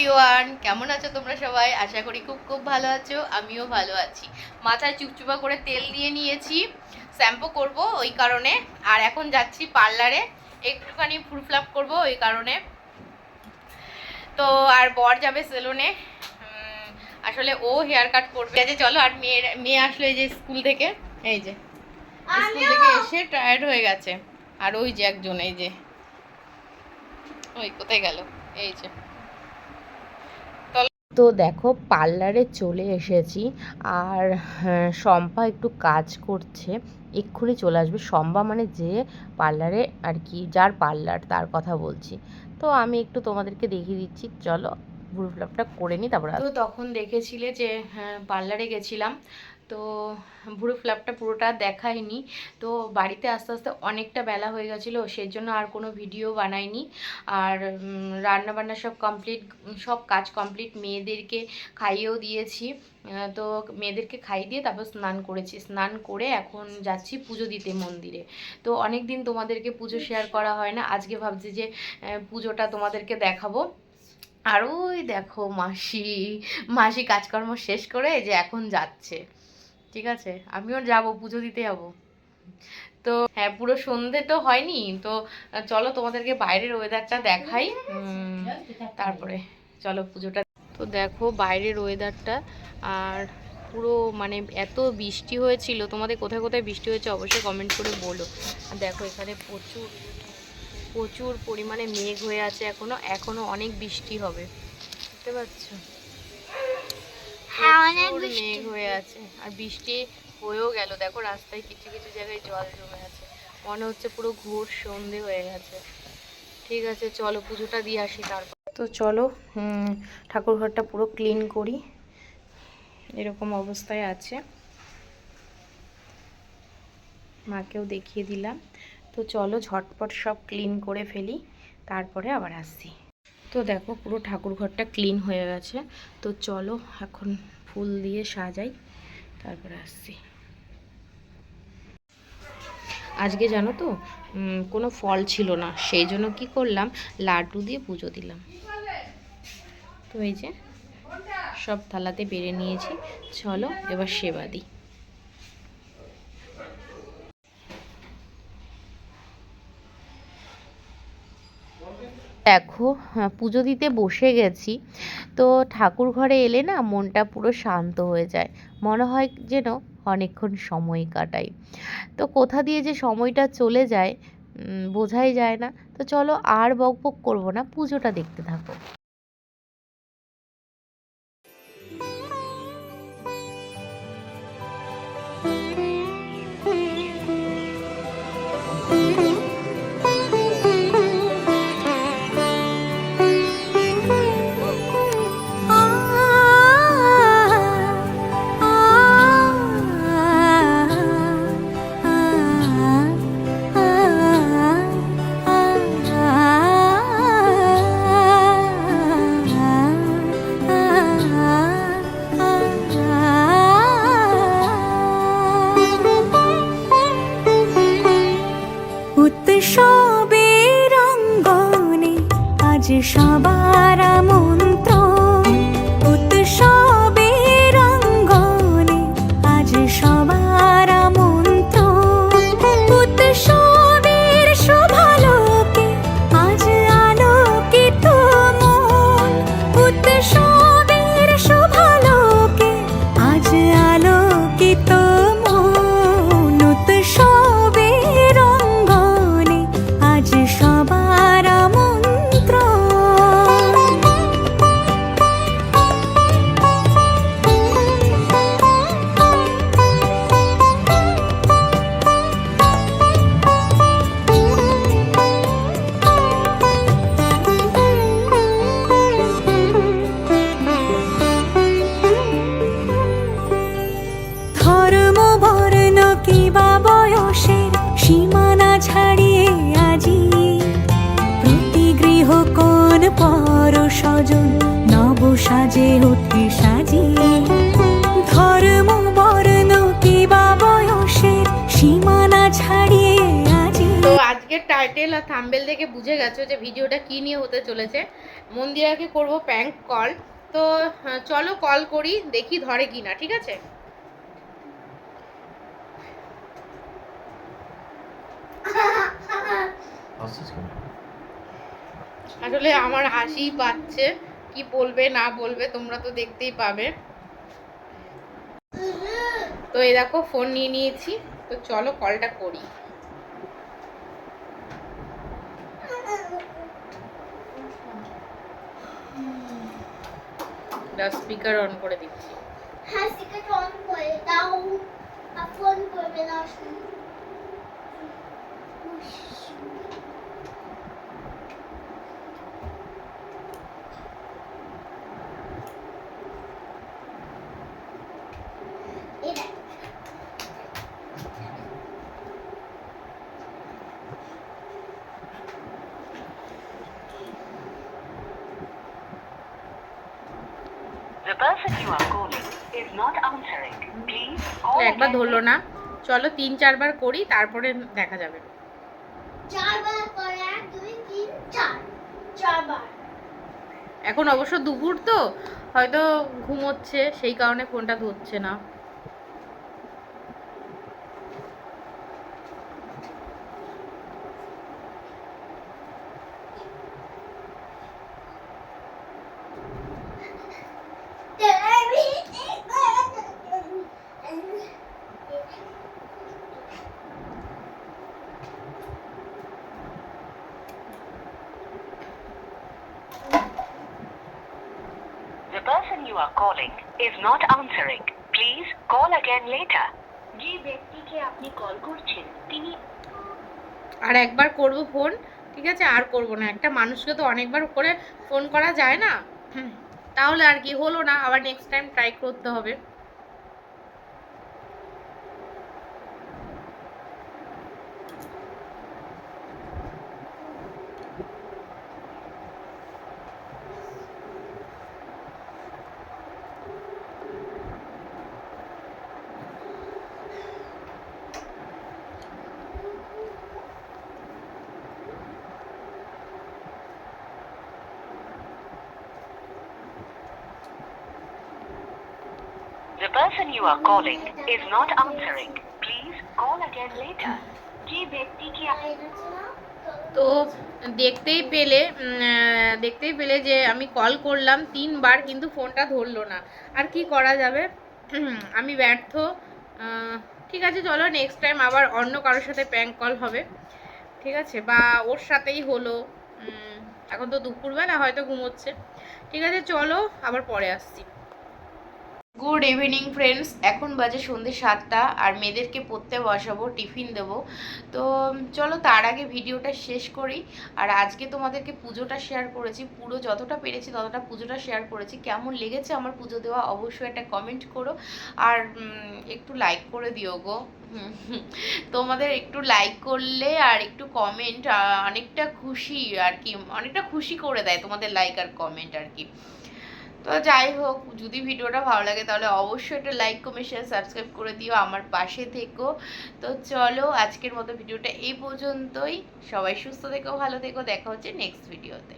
Everyone কেমন আছো তোমরা সবাই? আশা করি খুব খুব ভালো আছো আমিও ভালো আছি। মাথায় চুপচুপা করে তেল দিয়ে নিয়েছি শ্যাম্পু করব ওই কারণে। আর এখন যাচ্ছি পার্লারে একটুখানি ফুল ফ্লাপ করব ওই কারণে। তো আর বর যাবে সেলুনে। আসলে ও হেয়ার কাট করবে। যে চলো আর মেয়ে মেয়ে আসলো এই যে স্কুল থেকে। এই যে স্কুল থেকে এসে টায়ার্ড হয়ে গেছে। আর ওই যে একজন এই যে ওই কোথায় গেল? এই যে। তো দেখো পার্লারে চলে এসেছি। আর হ্যাঁ, শম্পা একটু কাজ করছে। এক্ষুনি চলে আসবে। শম্পা মানে যে পার্লারে আর কি যার পার্লার তার কথা বলছি। তো আমি একটু তোমাদেরকে দেখিয়ে দিচ্ছি। চলো ভুরু ফ্লাপটা করে নিই তারপরে তো তখন দেখেছিলে যে হ্যাঁ পার্লারে গেছিলাম। তো ভুরু ফ্ল্যাপটা পুরোটা দেখাইনি তো বাড়িতে আস্তে আস্তে অনেকটা বেলা হয়ে গেছিল সেই জন্য আর কোনো ভিডিও বানাইনি আর রান্না বান্না সব কমপ্লিট সব কাজ কমপ্লিট মেয়েদেরকে খাইয়েও দিয়েছি। তো মেয়েদেরকে খাইয়ে দিয়ে তারপর স্নান করেছি। স্নান করে এখন যাচ্ছি পুজো দিতে মন্দিরে। তো অনেক দিন তোমাদেরকে পুজো শেয়ার করা হয় না, আজকে ভাবছি যে পুজোটা তোমাদেরকে দেখাবো। আর ওই দেখো মাসি মাসি কাজকর্ম শেষ করে যে এখন যাচ্ছে। ঠিক আছে? আমিও যাব, পুজো দিতে যাব। তো হ্যাঁ পুরো সন্ধে তো হয়নি, তো চলো তোমাদেরকে বাইরের ওয়েদারটা দেখাই। তারপরে চলো পুজোটা। তো দেখো বাইরের ওয়েদারটা আর পুরো মানে এত বৃষ্টি হয়েছিল, তোমাদের কোথায় কোথায় বৃষ্টি হয়েছে অবশ্যই কমেন্ট করে বলো। আর দেখো এখানে প্রচুর প্রচুর পরিমাণে মেঘ হয়ে আছে এখনও এখনও অনেক বৃষ্টি হবে। বুঝতে পারছ হ্যাঁ, অনেক প্রচুর বৃষ্টি মেঘ হয়ে আছে। আর বৃষ্টি হয়েও গেল। দেখো রাস্তায় কিছু কিছু জায়গায় জল জমে আছে। মনে হচ্ছে পুরো ঘোর সন্ধে হয়ে গেছে। ঠিক আছে চলো পুজোটা দিয়ে আসি তারপর। তো চলো হুম, ঠাকুর ঘরটা পুরো ক্লিন করি। এরকম অবস্থায় আছে। মাকেও দেখিয়ে দিলাম। তো চলো ঝটপট সব ক্লিন করে ফেলি। তারপরে আবার আসছি। তো দেখো পুরো ঠাকুর ঘরটা ক্লিন হয়ে গেছে। তো চলো এখন ফুল দিয়ে সাজাই, তারপরে আসছি। আজকে জানো তো কোনো ফল ছিল না, সেই জন্য কি করলাম, লাড্ডু দিয়ে পুজো দিলাম। তো এই যে, সব থালাতে বেড়ে নিয়েছি, চলো এবার সেবা দিই। দেখো হ্যাঁ, পুজো দিতে বসে গেছি। তো ঠাকুর ঘরে এলে না মনটা পুরো শান্ত হয়ে যায়। মনে হয় যেন অনেকক্ষণ সময় কাটাই। তো কোথা দিয়ে যে সময়টা চলে যায় বোঝাই যায় না। তো চলো আর বকবক বক করব না পুজোটা দেখতে থাকো। স্বজন নব সাজে ওঠে সাজিয়ে ধর্ম বর্ণ কিবা বয়সের সীমানা ছাড়িয়ে তো আজকের টাইটেল আর থাম্বেল দেখে বুঝে গেছো যে ভিডিওটা কি নিয়ে হতে চলেছে। মন্দিরাকে করব প্যাঙ্ক কল তো আহ, চলো কল করি দেখি ধরে কিনা ঠিক আছে? আসলে আমার হাসিই পাচ্ছে। কি বলবে, না বলবে, তোমরা তো দেখতেই পাবে। তো এই দেখো ফোন নিয়ে নিয়েছি। তো চলো কলটা করি। স্পিকার অন করে দিচ্ছি। হ্যাঁ সিগারেট অন করে দাও। ফোন করবে না এটা The person you are calling is not answering. Please call একবার ধরলো না। চলো তিন চারবার করি তারপরে দেখা যাবে। এখন অবশ্য দুপুর তো হয়তো ঘুমোচ্ছে সেই কারণে ফোনটা ধরছে না The person you are calling is not answering. Please call again later. যে ব্যক্তিকে আপনি কল করছেন তিনি আর একবার করব ফোন ঠিক আছে? আর করব না। একটা মানুষকে তো অনেকবার করে ফোন করা যায় না? হুম, তাহলে আর কি হলো না। আবার নেক্সট টাইম ট্রাই করতে হবে। Person you are calling is not answering. Please call again later. তো দেখতেই পেলে দেখতেই পেলে যে আমি কল করলাম তিনবার, কিন্তু ফোনটা ধরলো না। আর কি করা যাবে? আমি ব্যর্থ। ঠিক আছে, চলো নেক্সট টাইম আবার অন্য কারোর সাথে প্র্যাঙ্ক কল হবে। ঠিক আছে, বা ওর সাথেই হলো। এখন তো দুপুরবেলা, হয়তো ঘুমোচ্ছে। ঠিক আছে, চলো, আবার পরে আসছি। গুড ইভিনিং ফ্রেন্ডস এখন বাজে সন্ধ্যে সাতটা আর মেয়েদেরকে পড়তে বসাবো, টিফিন দেবো। তো চলো তার আগে ভিডিওটা শেষ করি। আর আজকে তোমাদেরকে পুজোটা শেয়ার করেছি। পুরো যতটা পেরেছি ততটা পুজোটা শেয়ার করেছি। কেমন লেগেছে আমার পুজো দেওয়া অবশ্যই একটা কমেন্ট করো। আর একটু লাইক করে দিও গো। তোমাদের একটু লাইক করলে আর একটু কমেন্ট অনেকটা খুশি আর কি, অনেকটা খুশি করে দেয় তোমাদের লাইক আর কমেন্ট আর কি। তো যাই হোক, যদি ভিডিওটা ভালো লাগে তাহলে অবশ্যই একটা লাইক কমেন্ট শেয়ার সাবস্ক্রাইব করে দিও আমার পাশে থেকো। তো চলো আজকের মতো ভিডিওটা এই পর্যন্তই। সবাই সুস্থ থেকো, ভালো থেকো। দেখা হচ্ছে নেক্সট ভিডিওতে